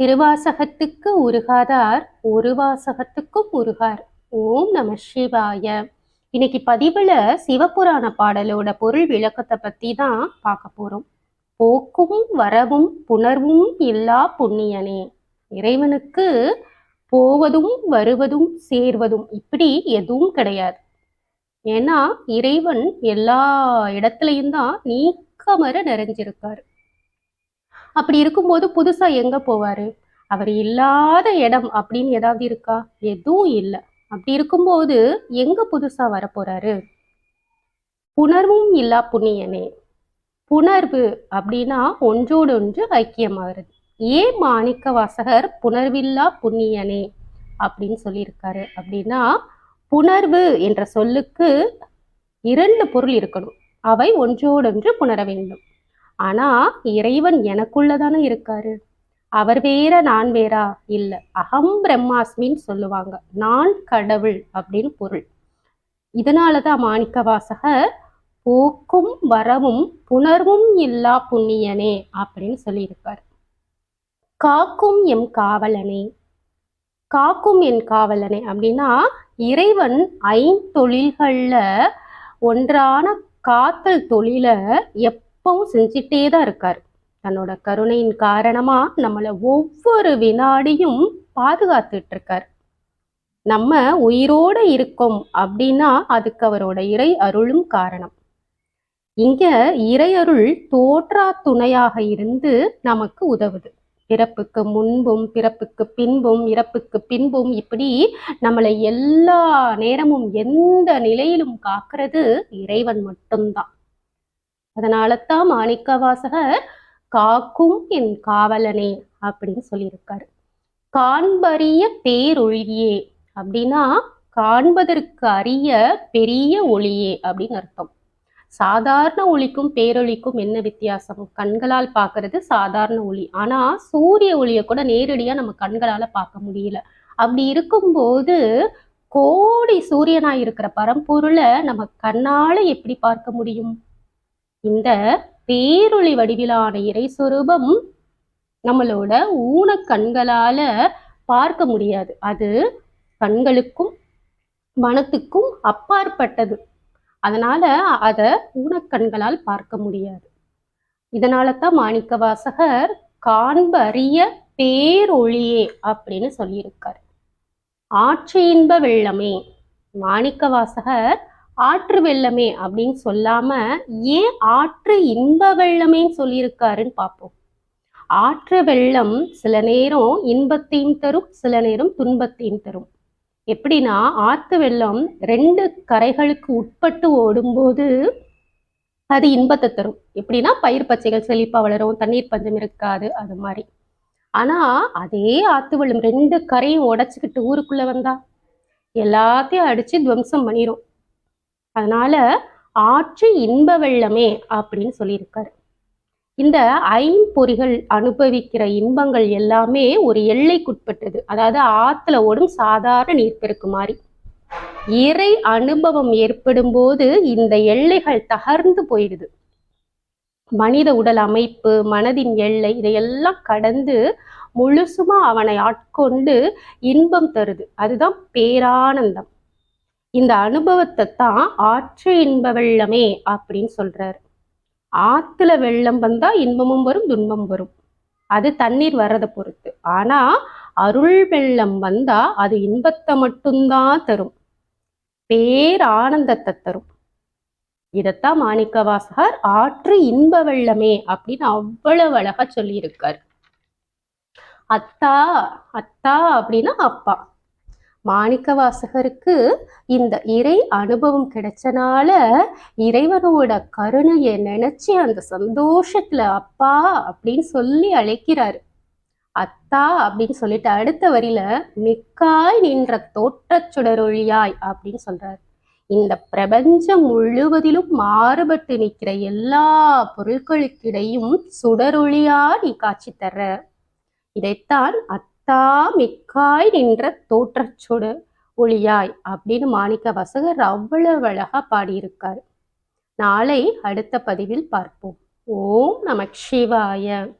திருவாசகத்துக்கு உருகாதார் ஒரு வாசகத்துக்கும் உருகார். ஓம் நம சிவாய. இன்னைக்கு பதிவுல சிவபுராண பாடலோட பொருள் விளக்கத்தை பத்தி தான் பார்க்க போறோம். போக்கும் வரவும் புணர்வும் இல்லா புண்ணியனே. இறைவனுக்கு போவதும் வருவதும் சேர்வதும் இப்படி எதுவும் கிடையாது. ஏன்னா இறைவன் எல்லா இடத்துலையும் தான் நீக்கமர நிறைஞ்சிருக்காரு. அப்படி இருக்கும்போது புதுசா எங்க போவாரு? அவர் இல்லாத இடம் அப்படின்னு ஏதாவது இருக்கா? எதுவும் இல்லை. அப்படி இருக்கும்போது எங்க புதுசா வரப்போறாரு? புணர்வும் இல்லா புண்ணியனே புணர்வு அப்படின்னா ஒன்றோடு ஒன்று ஐக்கியமாகிறது. ஏன் மாணிக்க வாசகர் புணர்வில்லா புண்ணியனே அப்படின்னு சொல்லியிருக்காரு அப்படின்னா புணர்வு என்ற சொல்லுக்கு இரண்டு பொருள் இருக்கணும். அவை ஒன்றோடொன்று புணர வேண்டும். ஆனா இறைவன் எனக்குள்ளதானே இருக்காரு. அவர் வேற நான் வேறா? இல்ல. அகம் பிரம்மாஸ்மின்னு சொல்லுவாங்க. நான் கடவுள் அப்படின்னு பொருள். இதனாலதான் மாணிக்க வாசகர் போக்கும் வரவும் புணர்வும் இல்லா புண்ணியனே அப்படின்னு சொல்லியிருக்காரு. காக்கும் எம் காவலனே. காக்கும் என் காவலனே அப்படின்னா இறைவன் ஐந்தொழில்கள்ல ஒன்றான காத்தல் தொழிலை எப்பவும் செஞ்சிட்டே தான் இருக்கார். தன்னோட கருணையின் காரணமா நம்மளை ஒவ்வொரு வினாடியும் பாதுகாத்துட்டு இருக்கார் நம்ம உயிரோட இருக்கோம் அப்படின்னா அதுக்கு அவரோட இறை அருளும் காரணம். இங்க இறை அருள் தோற்றா துணையாக இருந்து நமக்கு உதவுது. பிறப்புக்கு முன்பும் பிறப்புக்கு பின்பும் இறப்புக்கு பின்பும் இப்படி நம்மளை எல்லா நேரமும் எந்த நிலையிலும் காக்கிறது இறைவன் மட்டும்தான். அதனால தான் மாணிக்க வாசகர் காக்கும் என் காவலனே அப்படின்னு சொல்லியிருக்காரு. காண்பறிய பேரொழியே அப்படின்னா காண்பதற்கு அறிய பெரிய ஒளியே அப்படின்னு அர்த்தம். சாதாரண ஒளிக்கும் பேரொளிக்கும் என்ன வித்தியாசம்? கண்களால் பார்க்கறது சாதாரண ஒளி. ஆனா சூரிய ஒளியை கூட நேரடியா நம்ம கண்களால பார்க்க முடியல. அப்படி இருக்கும்போது கோடி சூரியனா இருக்கிற பரம்பொருளை நம்ம கண்ணால எப்படி பார்க்க முடியும்? இந்த பேரொளி வடிவிலான இறை சொரூபம் நம்மளோட ஊன கண்களால பார்க்க முடியாது. அது கண்களுக்கும் மனத்துக்கும் அப்பாற்பட்டது. அதனால அதை ஊனக்கண்களால் பார்க்க முடியாது. இதனால தான் மாணிக்க வாசகர் காண்பறிய பேரொளியே அப்படின்னு சொல்லியிருக்கார். ஆட்சி இன்ப வெள்ளமே மாணிக்க வாசகர் ஆற்று வெள்ளமே அப்படின்னு சொல்லாம ஏன் ஆற்று இன்ப வெள்ளமேன்னு சொல்லியிருக்காருன்னு பார்ப்போம். ஆற்று வெள்ளம் சில நேரம் இன்பத்தையும் தரும் சில நேரம் துன்பத்தையும் தரும். எப்படின்னா ஆற்று வெள்ளம் ரெண்டு கரைகளுக்கு உட்பட்டு ஓடும்போது அது இன்பத்தை தரும். எப்படின்னா பயிர் பச்சைகள் செழிப்பா வளரும் தண்ணீர் பஞ்சம் இருக்காது அது மாதிரி. ஆனா அதே ஆத்து வெள்ளம் ரெண்டு கரையும் உடைச்சிக்கிட்டு ஊருக்குள்ள வந்தா எல்லாத்தையும் அடிச்சு துவம்சம் பண்ணிரும். அதனால ஆற்று இன்ப வெள்ளமே அப்படின்னு சொல்லியிருக்காரு. இந்த ஐம்பொறிகள் அனுபவிக்கிற இன்பங்கள் எல்லாமே ஒரு எல்லைக்குட்பட்டது. அதாவது ஆத்துல ஓடும் சாதாரண நீர்ப்பெருக்கு மாதிரி. இறை அனுபவம் ஏற்படும் போது இந்த எல்லைகள் தகர்ந்து போயிடுது. மனித உடல் அமைப்பு மனதின் எல்லை இதையெல்லாம் கடந்து முழுசுமா அவனை ஆட்கொண்டு இன்பம் தருது. அதுதான் பேரானந்தம். இந்த அனுபவத்தை தான் ஆற்று இன்ப வெள்ளமே அப்படின்னு சொல்றாரு. ஆத்துல வெள்ளம் வந்தா இன்பமும் வரும் துன்பம் வரும். அது தண்ணீர் வர்றதை பொறுத்து. ஆனா அருள் வெள்ளம் வந்தா அது இன்பத்தை மட்டும்தான் தரும். பேர் ஆனந்தத்தை தரும். இதத்தான் மாணிக்க வாசகர் ஆற்று இன்ப வெள்ளமே அப்படின்னு அவ்வளவு அழகா சொல்லியிருக்கார். அத்தா அத்தா அப்படின்னா அப்பா. மாணிக்க வாசகருக்கு இந்த இறை அனுபவம் கிடைச்சனால இறைவனோட கருணையை நினைச்சு அந்த சந்தோஷத்துல அப்பா அப்படின்னு சொல்லி அழைக்கிறாரு. அத்தா அப்படின்னு சொல்லிட்டு அடுத்த வரியில மிக்காய் நின்ற தோற்றச் சுடரொழியாய் அப்படின்னு சொல்றாரு. இந்த பிரபஞ்சம் முழுவதிலும் மாறுபட்டு நிற்கிற எல்லா பொருட்களுக்கிடையும் சுடரொளியா நீ காட்சி தர்ற. இதைத்தான் அத்தா மிக்காய் நின்ற தோற்றச்சொடு ஒளியாய் அப்படின்னு மாணிக்க வசகர் அவ்வளவு அழகா பாடியிருக்காரு. நாளை அடுத்த பதிவில் பார்ப்போம். ஓம் நமக் சிவாய.